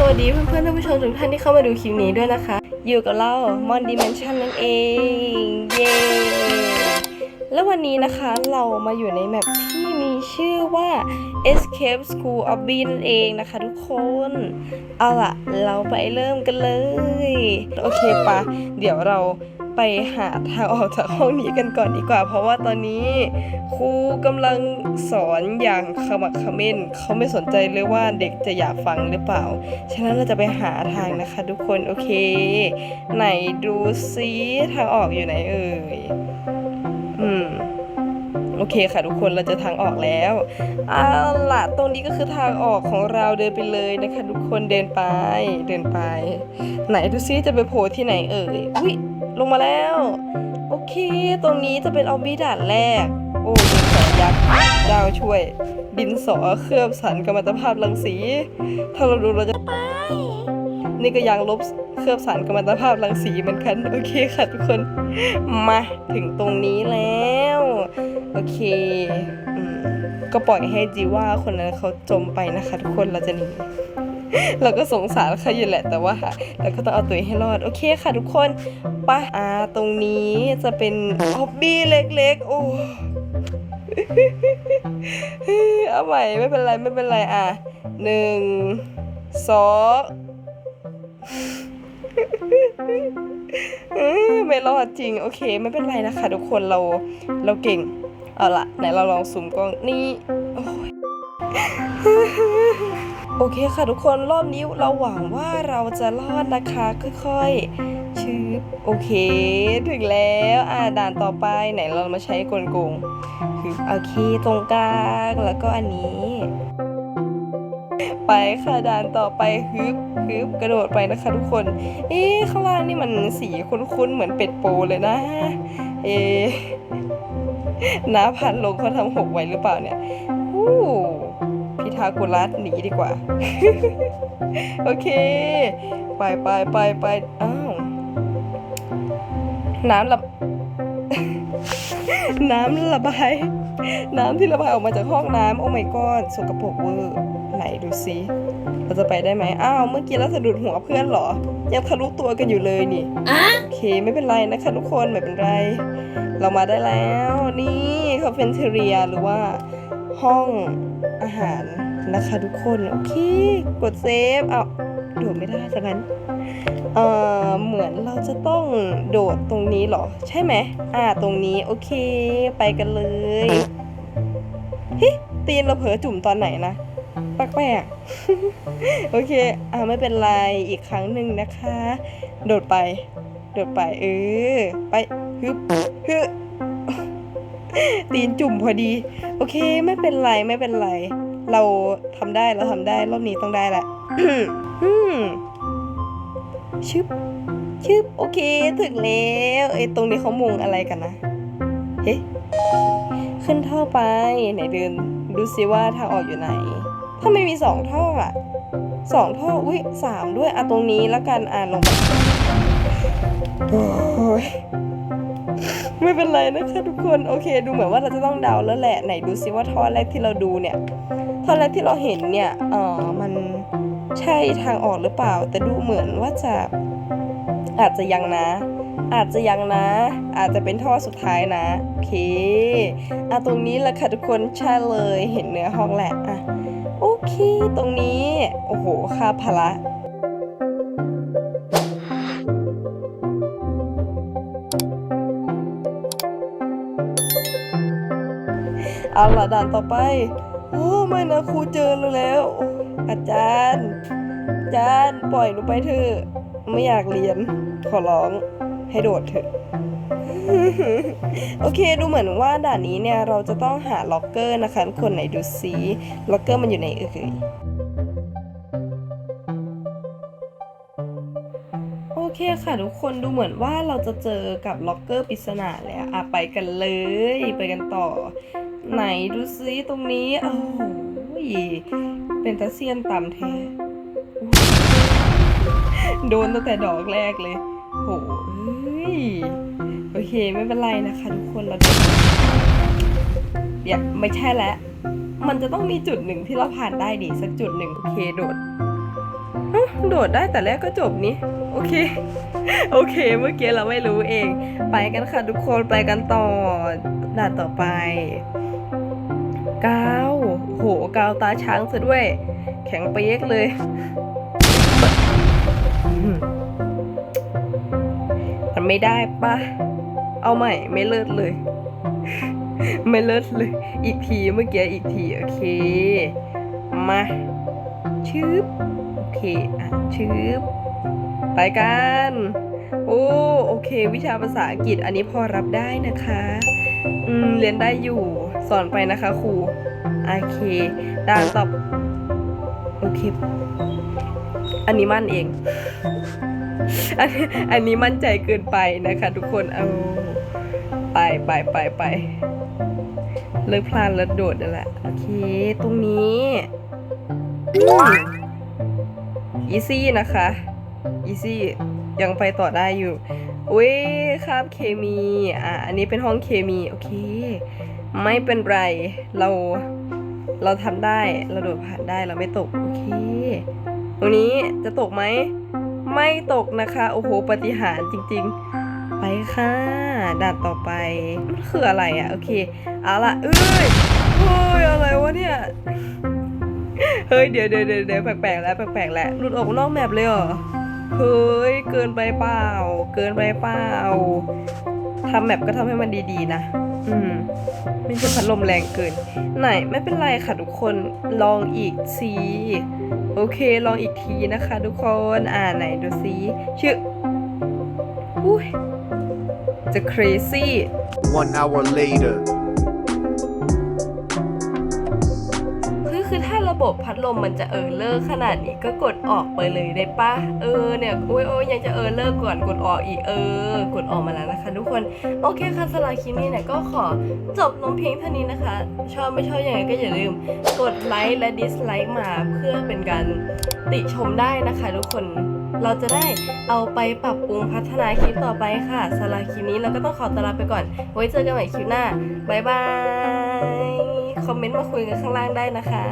สวัสดีเพื่อนๆท่านผู้ชมทุกท่านที่เข้ามาดูคลิปนี้ด้วยนะคะ อยู่กับเรามอนดิเมนชันนั่นเอง เย้ แล้ววันนี้นะคะเรามาอยู่ในแมปที่มีชื่อว่า Escape School of B นั่นเองนะคะทุกคน เอาล่ะ เราไปเริ่มกันเลย โอเคปะเดี๋ยวเรา ไปหาทางออกจากห้องนี้กันก่อนดีกว่า เพราะว่าตอนนี้ครูกำลังสอนอย่างขมักเขม้นเขาไม่สนใจเลยว่าเด็กจะอยากฟังหรือเปล่า ฉะนั้นเราจะไปหาทางนะคะทุกคนโอเค ไหนดูซิทางออกอยู่ไหนเอ่ยอืมโอเคค่ะทุกคนเราจะทางออกแล้วเอาล่ะตรงนี้ก็คือทางออกของเราเดินไปเลยนะคะ ทุกคนเดินไป เดินไป ไหนดูซิจะไปโผล่ที่ไหนเอ่ยอุ้ย ลงมาแล้ว โอเค ตรงนี้จะเป็นออบบี้ด่านแรก โอ้ดินสอยักษ์เจ้าช่วย ดินสอเคลือบสันกัมมันตภาพรังสี ถ้าเราดูเราจะไปนี่ก็ยางลบเคลือบสารกัมมันตภาพรังสีเหมือนกัน โอเคค่ะทุกคน มาถึงตรงนี้แล้ว โอเคก็ปล่อยให้จีว่าคนนั้นเขาจมไปนะคะ ทุกคนเราจะหนี เราก็สงสารเขาอยู่แหละแต่ว่าเราก็ต้องเอาตัวให้รอด โอเคค่ะทุกคนปะอ่าตรงนี้จะเป็นออบบี้เล็กๆ โอ้เอาใหม่ไม่เป็นไรไม่เป็นไรอะหนึ่งสองไม่รอดจริง โอเค ไม่เป็นไรนะคะ ทุกคนเราเราเก่ง เอาละไหนเราลองซูมกล้องนี่โอ้ย โอเคค่ะทุกคนรอบนี้เราหวังว่าเราจะรอดนะคะค่อยๆชืบโอเค ถึงแล้วอ่าด่านต่อไปไหนเรามาใช้กลโกงคือโอเคตรงกลางแล้วก็อันนี้ ไปค่ะด่านต่อไปฮึบฮึบกระโดดไปนะคะทุกคน เอ๊ะข้างล่างนี่มันสีคุ้นๆเหมือนเป็ดโปเลยนะ เอ๊ะน้าพันลงเขาทำหกไว้หรือเปล่าเนี่ยอู้ ทาโกุรัสหนีดีกว่า โอเค ไปไปไปไปอ้าวน้ำระน้ำระบาย น้ำที่ระบายออกมาจากห้องน้ำโอ้ my god สกปรกเวอร์ไหนดูซิเราจะไปได้ไหมอ้าวเมื่อกี้เราสะดุดหัวเพื่อนเหรอ ยังทะลุตัวกันอยู่เลยนี่โอเคไม่เป็นไรนะคะทุกคนไม่เป็นไร เรามาได้แล้ว นี่คาเฟ่เทเรียหรือว่าห้องอาหาร นะคะทุกคนโอเค กดเซฟเอาโดดไม่ได้ซะงั้นเอ่อเหมือนเราจะต้องโดดตรงนี้หรอ ใช่ไหมอ่าตรงนี้โอเคไปกันเลยเฮ้ตีนเราเผลอจุ่มตอนไหนนะแปลกๆโอเค อ่าไม่เป็นไรอีกครั้งหนึ่งนะคะ โดดไป โดดไป เออ ไปฮึบฮึบตีนจุ่มพอดี โอเค ไม่เป็นไร ไม่เป็นไร เราทำได้เราทำได้รอบนี้ต้องได้แหละอืมชึบชึบโอเคถึงแล้วไอ้ตรงนี้เขามุงอะไรกันนะเฮ้ขึ้นท่อไปไหนเดินดูซิว่าทางออกอยู่ไหนถ้าไม่มีสองท่ออะสองท่ออุ้ยสามด้วยอะตรงนี้แล้วกันอ่านลงไปโอ้ยไม่เป็นไรนะคะทุกคนโอเค ดูเหมือนว่าเราจะต้องเดาแล้วแหละไหนดูซิว่าท่อแรกที่เราดูเนี่ย ท่อแรกที่เราเห็นเนี่ยเออมันใช่ทางออกหรือเปล่า แต่ดูเหมือนว่าจะอาจจะยังนะ อาจจะยังนะ อาจจะเป็นท่อสุดท้ายนะโอเคอะตรงนี้แหละค่ะทุกคนใช่เลยเห็นเนื้อห้องแหละอะโอเค ตรงนี้ โอ้โหค่าพละเอาละด่านต่อไป โอ้ไม่นะครูเจอเราแล้ว อาจารย์ อาจารย์ปล่อยหนูไปเถอะไม่อยากเรียน ขอร้องให้โดดเถอะ โอเคดูเหมือนว่าด่านนี้เนี่ยเราจะต้องหาล็อกเกอร์นะคะคนไหนดูซิล็อกเกอร์มันอยู่ไหนเอ่ยโอเคค่ะทุกคนดูเหมือนว่าเราจะเจอกับล็อกเกอร์ปริศนาแล้วอะไปกันเลย ไปกันต่อ ไหนดูซิตรงนี้โอ้โหเป็นตะเซียนต่ำแท้โดนตั้งแต่ดอกแรกเลย โหยโอเคไม่เป็นไรนะคะทุกคนเราโดนเดี๋ยวไม่ใช่แล้ว มันจะต้องมีจุดหนึ่งที่เราผ่านได้ดิสักจุดหนึ่งโอเคโดดเอ้โดดได้แต่แรกก็จบนี่โอเค โอเค เมื่อกี้เราไม่รู้เอง ไปกันค่ะทุกคน ไปกันต่อด่านต่อไป กาว โหกาวตาช้างซะด้วย แข็งเปียกเลยมมันไม่ได้ปะเอาใหม่ไม่เลิศเลย ไม่เลิศเลย อีกทีเมื่อกี้อีกที โอเค มาชืบโอเค อะชืบไปกันโอ้โอเค วิชาภาษาอังกฤษอันนี้พอรับได้นะคะ อืมเรียนได้อยู่ สอนไปนะคะครูโอเคด่านตอบโอเคอันนี้มั่นเองอันนี้อันนี้มั่นใจเกินไปนะคะทุกคนเอาไปไปไปไปเลิกพลานแล้วโดดนั่นแหละโอเค ตรงนี้อีซี่นะคะอีซี่ยังไปต่อได้อยู่อุ้ยคาบเคมี อะ อันนี้เป็นห้องเคมี โอเค ไม่เป็นไร เรา เราทำได้ เราโดดผ่านได้ เราไม่ตก โอเค ตรงนี้จะตกไหม ไม่ตกนะคะ โอ้โห ปฏิหารจริง ๆ ไปค่ะด่านต่อไป มันคืออะไรอะ โอเค เอาละเอ้ยเฮ้ย อะไรวะเนี่ย เฮ้ยเดี๋ยวเดี๋ยวเดี๋ยวเดี๋ยวแปลกๆแล้วแปลกๆแล้ว หลุดออกนอกแมปเลยเหรอ เฮ้ย เกินไปเปล่า เกินไปเปล่า ทำแมปก็ทำให้มันดีๆนะ อืม ไม่ใช่พัดลมแรงเกิน ไหนไม่เป็นไรค่ะทุกคนลองอีกสิโอเค ลองอีกทีนะคะ ทุกคน อ่าไหนดูซิชื่ออุ้ยจะ crazy One hour later. บบพัดลมมันจะเออเลอร์ขนาดนี้ก็กดออกไปเลยได้ปะเออเนี่ยโอ้ยโอ้ยยังจะเออเลอร์ก่อนกดออกอีกเออ กดออกมาแล้วนะคะ ทุกคนโอเคค่ะสำหรับคลิปนี้เนี่ยก็ขอจบลงเพียงเท่านี้นะคะ ชอบไม่ชอบยังไงก็อย่าลืมกดไลค์และดิสไลค์มาเพื่อเป็นการติชมได้นะคะ ทุกคนเราจะได้เอาไปปรับปรุงพัฒนาคลิปต่อไปค่ะสำหรับคลิปนี้เราก็ต้องขอตลาไปก่อน ไว้เจอกันใหม่คลิปหน้า บ๊ายบาย คอมเมนต์มาคุยกันข้างล่างได้นะคะ